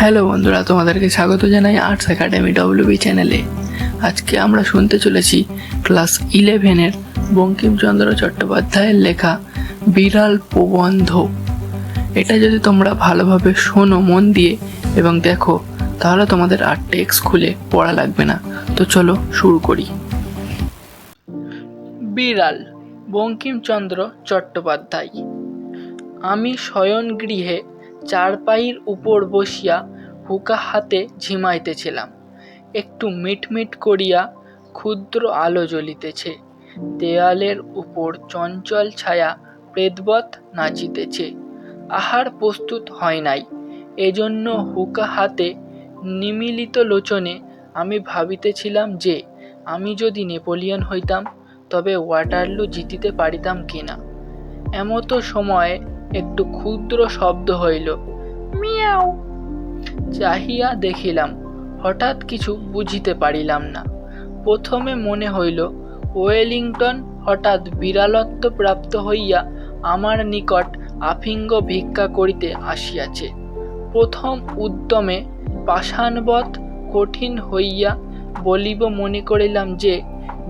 Hello বন্ধুরা, তোমাদেরকে স্বাগত জানাই আর্টস একাডেমি ডব্লিউবি চ্যানেলে আজকে আমরা শুনতে চলেছি ক্লাস ইলেভেনের বঙ্কিমচন্দ্র চট্টোপাধ্যায়ের লেখা বিড়াল প্রবন্ধ। এটা যদি তোমরা ভালোভাবে শোনো মন দিয়ে এবং দেখো, তাহলে তোমাদের আর টেক্স খুলে পড়া লাগবে না। তো চলো শুরু করি। বিড়াল, বঙ্কিমচন্দ্র চট্টোপাধ্যায়। আমি শয়ন গৃহে চারপাইয়ের উপর বসিয়া হুকা হাতে ঝিমাইতেছিলাম। একটু মিটমিট করিয়া ক্ষুদ্র আলো জ্বলিতেছে। দেয়ালের উপর চঞ্চল ছায়া প্রেতবৎ নাচিতেছে। আহার প্রস্তুত হয় নাই। এজন্য হুকা হাতে নিমিলিত লোচনে আমি ভাবিতেছিলাম যে, আমি যদি নেপোলিয়ন হইতাম, তবে ওয়াটারলু জিতিতে পারিতাম কিনা এমতো সময়ে একটু ক্ষুদ্র শব্দ হইল, মিয়াও। চাহিয়া দেখিলাম, হঠাৎ কিছু বুঝিতে পারিলাম না। প্রথমে মনে হইল, ওয়েলিংটন হঠাৎ বিড়ালত্ব প্রাপ্ত হইয়া আমার নিকট আফিঙ্গ ভিক্ষা করিতে আসিয়াছে। প্রথম উদ্যমে পাষাণবৎ কঠিন হইয়া বলিব মনে করিলাম যে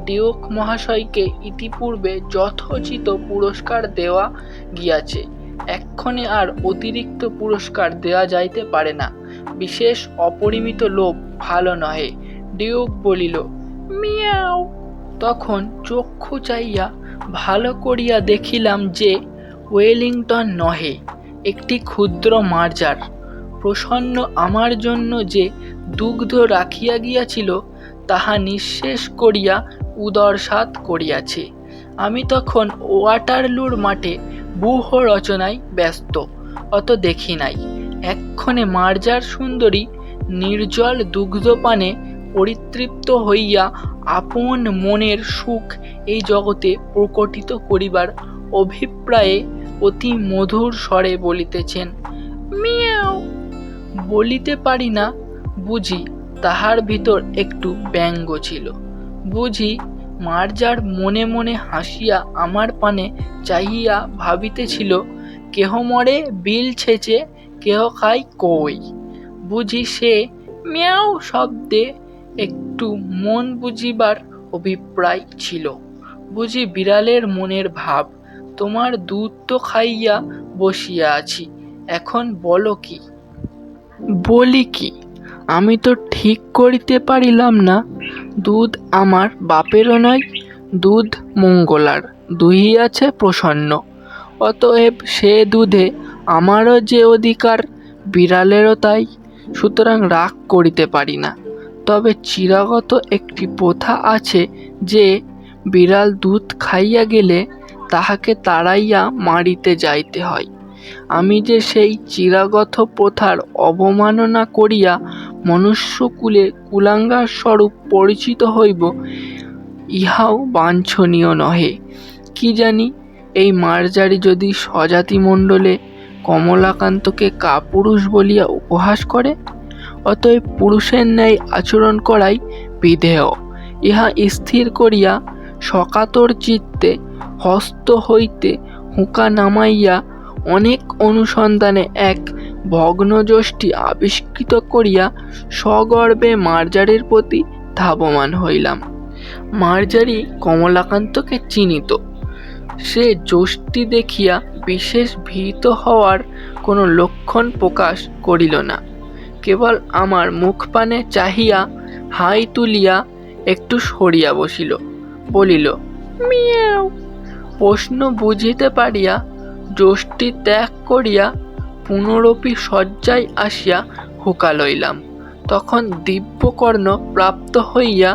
ডিওক মহাশয়কে ইতিপূর্বে যথোচিত পুরস্কার দেওয়া গিয়াছে। এক্ষণে আর অতিরিক্ত পুরস্কার দেওয়া যাইতে পারে না। বিশেষ অপরিমিত লোভ ভালো নহে, ডিউক বলিল। মিয়াও। তখন চক্ষু চাইয়া ভালো করিয়া দেখিলাম যে ওয়েলিংটন নহে, একটি ক্ষুদ্র মার্জার। প্রসন্ন আমার জন্য যে দুগ্ধ রাখিয়া গিয়াছিল, তাহা নিঃশেষ করিয়া উদরসাৎ করিয়াছে। আমি তখন ওয়াটারলুর মাঠে ব্যূহ রচনায় ব্যস্ত, অত দেখি নাই। এক্ষণে মার্জার সুন্দরী নির্জল দুগ্ধপানে পরিতৃপ্ত হইয়া আপন মনের সুখ এই জগতে প্রকটিত করিবার অভিপ্রায়ে অতি মধুর স্বরে বলিতেছেন, মিয়াও! বলিতে পারি না, বুঝি তাহার ভিতর একটু ব্যঙ্গ ছিল। বুঝি মার্জার মনে মনে হাসিয়া আমার পানে চাহিয়া ভাবিতেছিল, কেহ মরে বিল ছেচে, কেহ খায় কই? বুঝি সে মিয়াও শব্দে একটু মন বুঝিবার অভিপ্রায় ছিল। বুঝি বিড়ালের মনের ভাব, তোমার দুধ তো খাইয়া বসিয়া আছি, এখন বলো কি? বলি কি? আমি তো ঠিক করিতে পারিলাম না। দুধ আমার বাপেরও নয়, দুধ মঙ্গলার দুই আছে প্রসন্ন। অতএব সে দুধে আমারও যে অধিকার, বিড়ালেরও তাই। সুতরাং রাগ করিতে পারি না। তবে চিরাগত একটি প্রথা আছে যে, বিড়াল দুধ খাইয়া গেলে তাহাকে তাড়াইয়া মারিতে যাইতে হয়। আমি যে সেই চিরাগত প্রথার অবমাননা করিয়া মনুষ্যকুলে কুলাঙ্গার স্বরূপ পরিচিত হইব, ইহাও বাঞ্ছনীয় নহে। কি জানি, এই মার্জারি যদি স্বজাতি মণ্ডলে কমলাকান্তকে কাপুরুষ বলিয়া উপহাস করে, অতএব পুরুষের ন্যায় আচরণ করাই বিধেয়। ইহা স্থির করিয়া সকাতর চিত্তে হস্ত হইতে হুঁকা নামাইয়া অনেক অনুসন্ধানে এক ভগ্নযষ্টি আবিষ্কৃত করিয়া সগর্বে মার্জারির প্রতি ধাবমান হইলাম। মার্জারি কমলাকান্তকে চিনিত। সে যষ্টি দেখিয়া বিশেষ ভীত হওয়ার কোনো লক্ষণ প্রকাশ করিল না। কেবল আমার মুখপানে চাহিয়া হাই তুলিয়া একটু সরিয়া বসিল। বলিল, মিয়াও, প্রশ্ন বুঝিতে পারিয়া যষ্টি ত্যাগ করিয়া পুনরপি শয্যায় আসিয়া হুকা লইলাম। তখন দিব্যকর্ণ প্রাপ্ত হইয়া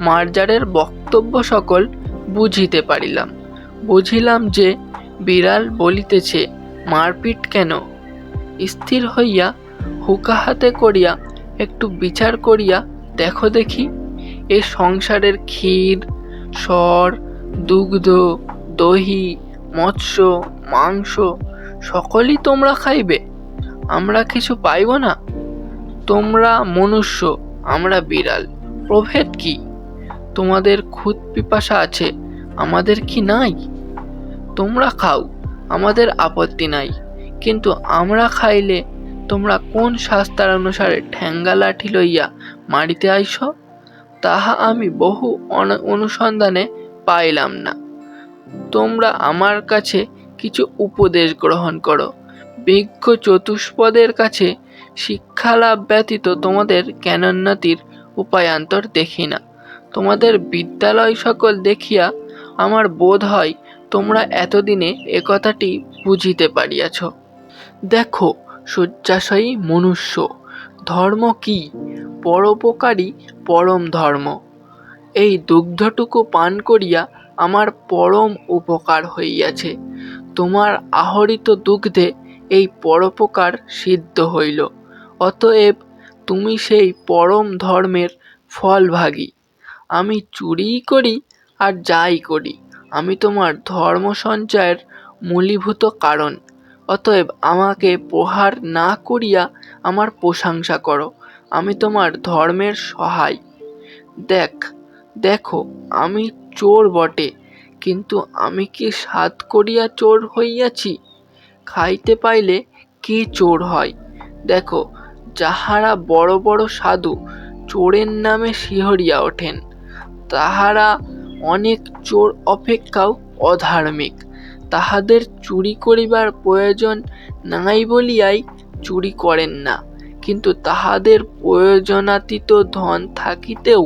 মার্জারের বক্তব্য সকল বুঝিতে পারিলাম। বুঝিলাম যে বিড়াল বলিতেছে, মারপিট কেন? স্থির হইয়া হুকা হাতে করিয়া একটু বিচার করিয়া, দেখো দেখি, এ সংসারের ক্ষীর, স্বর, দুগ্ধ, দহি, মৎস্য, মাংস সকলই তোমরা খাইবে, আমরা কিছু পাইব না। তোমরা মনুষ্য, আমরা বিড়াল, প্রভেদ কি? তোমাদের খুদ পিপাসা আছে, আমাদের কি নাই? তোমরা খাও, আমাদের আপত্তি নাই, কিন্তু আমরা খাইলে তোমরা কোন শাস্ত্রার অনুসারে ঠ্যাঙ্গা লাঠি লইয়া মারিতে আইস? তাহা আমি বহু অনুসন্ধানে পাইলাম না। তোমরা আমার কাছে কিছু উপদেশ গ্রহণ করো। বিজ্ঞ চতুষ্পদের কাছে শিক্ষালাভ ব্যতীত তোমাদের জ্ঞানোন্নতির উপায়ান্তর দেখি না। তোমাদের বিদ্যালয় সকল দেখিয়া আমার বোধ হয় তোমরা এতদিনে একথাটি বুঝিতে পারিয়াছ। দেখো, শয্যাশয়ী মনুষ্য, ধর্ম কি? পরোপকারী পরম ধর্ম। এই দুগ্ধটুকু পান করিয়া আমার পরম উপকার হইয়াছে। তোমার আহরিত দুগ্ধে এই পরোপকার সিদ্ধ হইল। অতএব তুমি সেই পরম ধর্মের ফলভাগী। আমি চুরিই করি আর যাই করি। আমি তোমার ধর্ম সঞ্চয়ের মূলীভূত কারণ। অতএব আমাকে প্রহার না করিয়া আমার প্রশংসা করো। আমি তোমার ধর্মের সহায়। দেখ, দেখো, আমি চোর বটে। কিন্তু আমি কি সাত করিয়া চোর হইয়াছি? খাইতে পাইলে কে চোর হয়? দেখো, যাহারা বড় বড় সাধু চোরের নামে শিহরিয়া ওঠেন, তাহারা অনেক চোর অপেক্ষাও অধার্মিক। তাহাদের চুরি করিবার প্রয়োজন নাই বলিয়াই চুরি করেন না, কিন্তু তাহাদের প্রয়োজনাতীত ধন থাকিতেও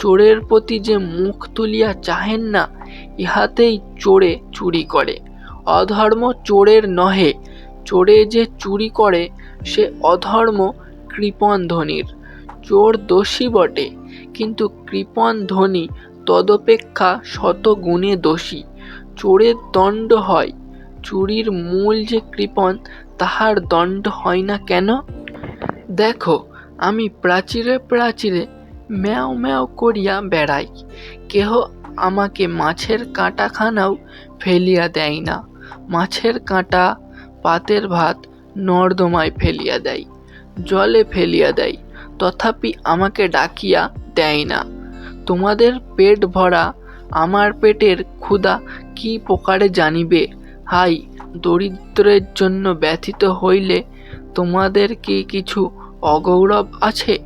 চোরের প্রতি যে মুখ তুলিয়া চাহেন না ইহাতেই চোরে চুরি করে। অধর্ম চোরের নহে, চোরে যে চুরি করে, সে অধর্ম কৃপণ ধনির। চোর দোষী বটে, কিন্তু কৃপণ ধনী তদপেক্ষা শত গুণে দোষী। চোরের দণ্ড হয়, চুরির মূল যে কৃপণ, তাহার দণ্ড হয় না কেন? দেখো, আমি প্রাচীরে প্রাচীরে ম্যাও ম্যাও করিয়া বেড়াই। কেহ আমাকে মাছের কাঁটাখানাও ফেলিয়া দেয় না। মাছের কাঁটা পাতের ভাত নর্দমায় ফেলিয়া দেয়, জলে ফেলিয়া দেয়, তথাপি আমাকে ডাকিয়া দেয় না। তোমাদের পেট ভরা আমার পেটের ক্ষুধা কি প্রকারে জানিবে? হাই, দরিদ্রের জন্য ব্যথিত হইলে তোমাদের কি কিছু অগৌরব আছে?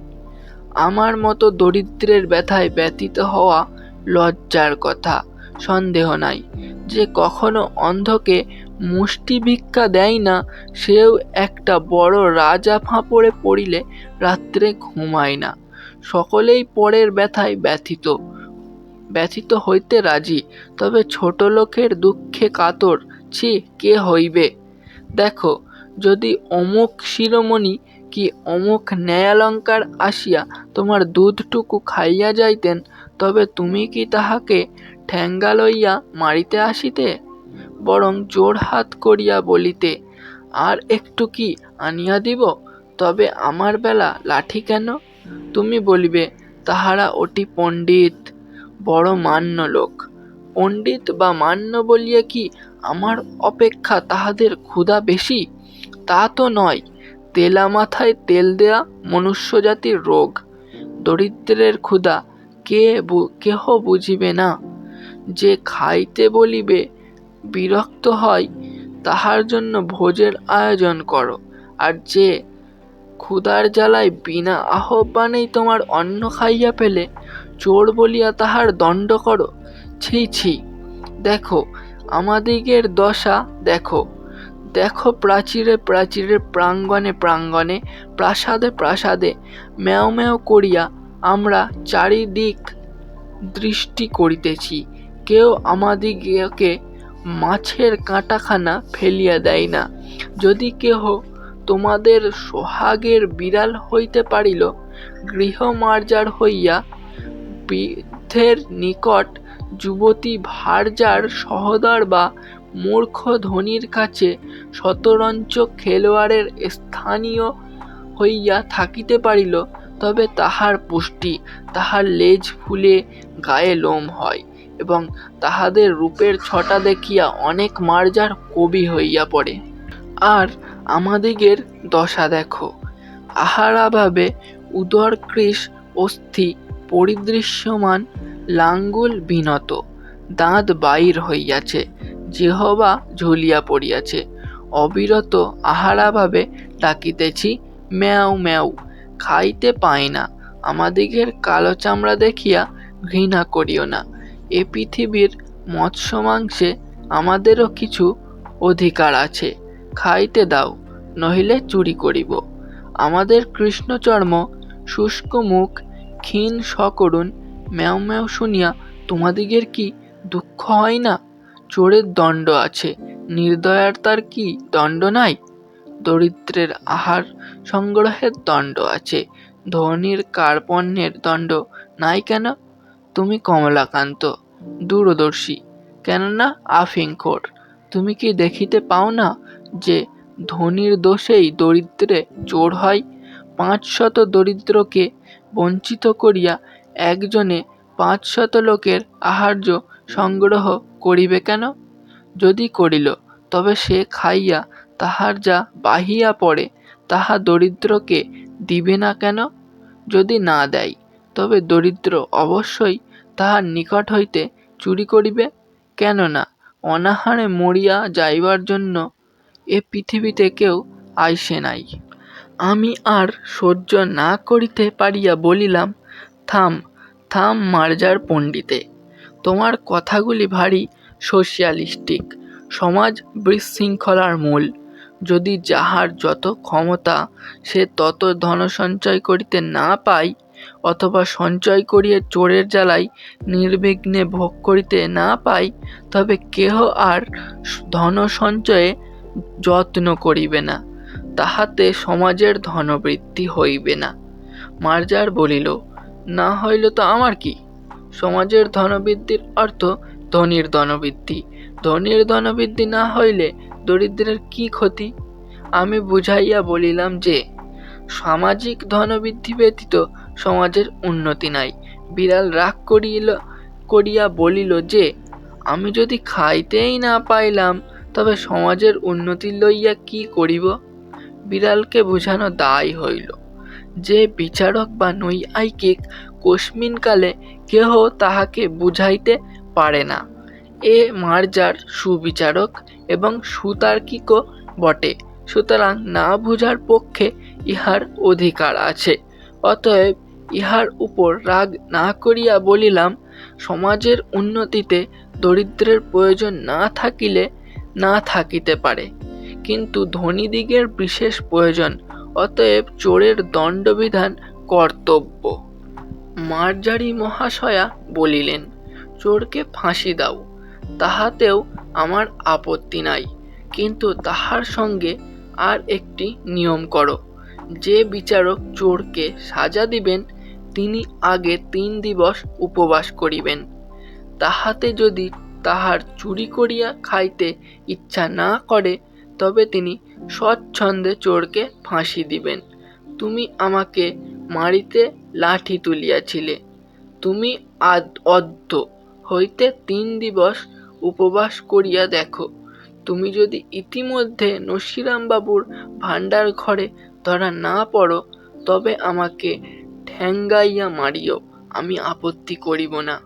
আমার মতো দরিদ্রের ব্যথায় ব্যতীত হওয়া লজ্জার কথা, সন্দেহ নাই। যে কখনো অন্ধকে মুষ্টি ভিক্ষা দেয় না, সেও একটা বড় রাজা ফাঁপড়ে পড়িলে রাত্রে ঘুমায় না। সকলেই পরের ব্যথায় ব্যথিত। ব্যথিত হইতে রাজি, তবে ছোট লোকের দুঃখে কাতর, ছি, কে হইবে? দেখো, যদি অমুক শিরোমণি কি অমুক ন্যায়ালঙ্কার আসিয়া তোমার দুধটুকু খাইয়া যাইতেন তবে তুমি কি তাহাকে ঠ্যাঙ্গা লইয়া মারিতে আসিতে? বরং জোর হাত করিয়া বলিতে, আর একটু কি আনিয়া দিব? তবে আমার বেলা লাঠি কেন? তুমি বলিবে, তাহারা অতি পণ্ডিত, বড় মান্য লোক। পণ্ডিত বা মান্য বলিয়া কি আমার অপেক্ষা তাহাদের ক্ষুধা বেশি? তা তো নয়, তেলা মাথায় তেল দেয়া মনুষ্যজাতির রোগ। দরিদ্রের ক্ষুধা কে কেহ বুঝিবে না। যে খাইতে বলিবে, বিরক্ত হয়, তাহার জন্য ভোজের আয়োজন করো। আর যে ক্ষুধার জ্বালায় বিনা আহ্বানেই তোমার অন্ন খাইয়া ফেলে, চোর বলিয়া তাহার দণ্ড করো। ছি ছি, দেখো, আমাদিগের দশা দেখো। দেখো প্রাচীরে প্রাচীরে, প্রাঙ্গণে প্রাঙ্গণে, প্রাসাদে প্রাসাদে, ম্যাও ম্যাও করিয়া আমরা চারিদিক দৃষ্টি করিতেছি। কেউ আমাদিগকে মাছের কাঁটাখানা ফেলিয়া দেয় না। যদি কেহ তোমাদের সোহাগের বিড়াল হইতে পারিল, গৃহমার্জার হইয়া বৃদ্ধের নিকট যুবতী ভারজার সহদর বা মূর্খ ধনির কাছে শতরঞ্চ খেলোয়াড়ের স্থানীয় হইয়া থাকিতে পারিল তবে তাহার পুষ্টি, তাহার লেজ ফুলে গায়ে লোম হয় এবং তাহাদের রূপের ছটা দেখিয়া অনেক মার্জার কবি হইয়া পড়ে। আর আমাদিগের দশা দেখো, আহারাভাবে উদরকৃশ অস্থি পরিদৃশ্যমান লাঙ্গুল বিনত, দাঁত বাইর হইয়াছে জিহবা ঝুলিয়া পড়িয়াছে। অবিরত আহারাভাবে ডাকিতেছি, ম্যাও ম্যাও। খাইতে পাই না। আমাদিগের কালো চামড়া দেখিয়া ঘৃণা করিও না। এ পৃথিবীর মৎস্য মাংসে আমাদেরও কিছু অধিকার আছে। খাইতে দাও, নহিলে চুরি করিব। আমাদের কৃষ্ণচর্ম, শুষ্ক মুখ, ক্ষীণ সকরুণ ম্যাও ম্যাও শুনিয়া তোমাদিগের কি দুঃখ হয় না? চোরের দণ্ড আছে। নির্দয়ার তার কি দণ্ড নাই? দরিদ্রের আহার সংগ্রহের দণ্ড আছে। ধনীর কার্পণ্যের দণ্ড নাই কেন? তুমি কমলাকান্ত, দূরদর্শী। কেননা আফিংখোর তুমি কি দেখিতে পাও না যে ধনীর দোষেই দরিদ্রে চোর হয়? পাঁচশত দরিদ্রকে বঞ্চিত করিয়া একজনে পাঁচশত লোকের আহার্য সংগ্রহ করিবে কেন? যদি করিল, তবে সে খাইয়া তাহার যা বাহিয়া পড়ে, তাহা দরিদ্রকে দিবে না কেন? যদি না দেয়, তবে দরিদ্র অবশ্যই তাহার নিকট হইতে চুরি করিবে। কেননা, অনাহারে মরিয়া যাইবার জন্য এ পৃথিবীতে কেউ আইসে নাই। আমি আর সহ্য না করিতে পারিয়া বলিলাম, থাম থাম মার্জার পণ্ডিতে। তোমার কথাগুলি ভারী সোশিয়ালিস্টিক, সমাজ বিশৃঙ্খলার মূল। যদি যাহার যত ক্ষমতা, সে তত ধন সঞ্চয় করিতে না পায়, অথবা সঞ্চয় করিয়া চোরের জ্বালায় নির্বিঘ্নে ভোগ করিতে না পায়, তবে কেহ আর ধন সঞ্চয়ে যত্ন করিবে না, তাহাতে সমাজের ধনবৃদ্ধি হইবে না। মার্জার বলিল, না হইল তো আমার কি? সমাজের ধনবৃদ্ধির অর্থ ধনীর ধনবৃদ্ধি। ধনীর ধনবৃদ্ধি না হইলে দরিদ্রের কি ক্ষতি? আমি বুঝাইয়া বলিলাম যে, সামাজিক ধনবৃদ্ধি ব্যতীত সমাজের উন্নতি নাই। বিড়াল রাগ করিল, করিয়া বলিল যে, আমি যদি খাইতেই না পাইলাম, তবে সমাজের উন্নতি লইয়া কি করিব? বিড়ালকে বুঝানো দায় হইল। যে বিচারক বা নৈয়ায়িক কোস্মিনকালে কেহ তাহাকে বুঝাইতে পারে না। এ মার্জার সুবিচারক এবং সুতার্কিকও বটে। সুতরাং না বুঝার পক্ষে ইহার অধিকার আছে। অতএব ইহার উপর রাগ না করিয়া বলিলাম, সমাজের উন্নতিতে দরিদ্রের প্রয়োজন না থাকিলে না থাকিতে পারে। কিন্তু ধনীদিগের বিশেষ প্রয়োজন, অতএব চোরের দণ্ডবিধান কর্তব্য। মার্জারি মহাশয়া বলিলেন, চোরকে ফাঁসি দাও। তাহাতেও আমার আপত্তি নাই। কিন্তু তাহার সঙ্গে আর একটি নিয়ম করো। যে বিচারক চোরকে সাজা দিবেন, তিনি আগে তিন দিবস উপবাস করিবেন। তাহাতে যদি তাহার চুরি করিয়া খাইতে ইচ্ছা না করে, তবে তিনি স্বচ্ছন্দে চোরকে ফাঁসি দিবেন। তুমি আমাকে মারিতে লাঠি তুলিয়াছিলে। তুমি আদ অদ্য হইতে তিন দিবস উপবাস করিয়া দেখো। তুমি যদি ইতিমধ্যে নসিরামবাবুর ভাণ্ডার ঘরে ধরা না পড়ো, তবে আমাকে ঠ্যাঙ্গাইয়া মারিও, আমি আপত্তি করিব না।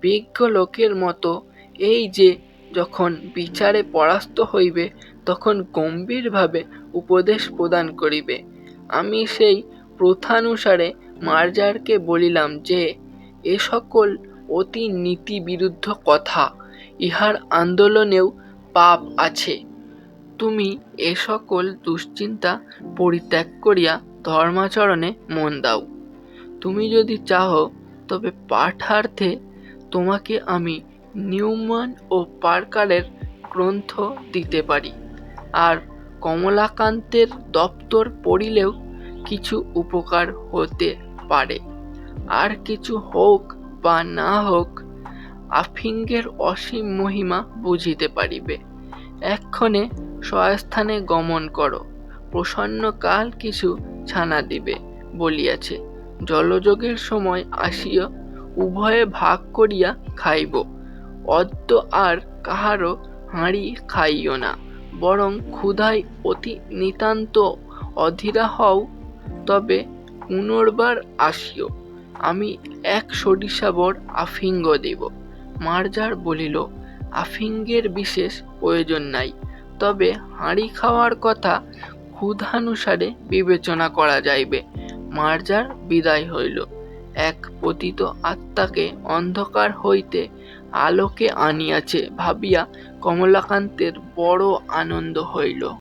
বিজ্ঞ লোকের মতো এই যে যখন বিচারে পরাস্ত হইবে, তখন গম্ভীরভাবে উপদেশ প্রদান করিবে। আমি সেই প্রথানুসারে মার্জারকে বলিলাম যে, এ সকল অতি নীতি বিরুদ্ধ কথা। ইহার আন্দোলনেও পাপ আছে। তুমি এ সকল দুশ্চিন্তা পরিত্যাগ করিয়া ধর্মাচরণে মন দাও। তুমি যদি চাহ, তবে পাঠার্থে তোমাকে আমি নিউম্যান ও পার্কারের গ্রন্থ দিতে পারি। আর কমলাকান্তের দপ্তর পড়িলেও কিছু উপকার হতে পারে। আর কিছু হোক বা না হোক আফিঙ্গের অসীম মহিমা বুঝিতে পারিবে। এক্ষণে স্বস্থানে গমন করো, প্রসন্ন কাল কিছু ছানা দিবে বলিয়াছে। জলযোগের সময় আসিয়া উভয়ে ভাগ করিয়া খাইব। অদ্য আর কাহারও হাঁড়ি খাইও না, বরং ক্ষুধায় অতি নিতান্ত অধীরা হও, তবে পুনর্বার আসিও। আমি এক সরিষাবর আফিঙ্গ দেব। মার্জার বলিল, আফিঙ্গের বিশেষ প্রয়োজন নাই। তবে হাঁড়ি খাওয়ার কথা ক্ষুধানুসারে বিবেচনা করা যাইবে। মার্জার বিদায় হইল। এক পতিত আত্মাকে অন্ধকার হইতে আলোকে আনিয়াছে ভাবিয়া কমলাকান্তের বড় আনন্দ হইল।